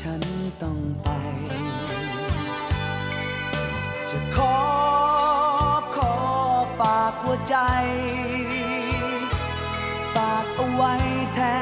ฉันต้องไป จะขอขอฝากหัวใจ ฝากเอาไว้แทน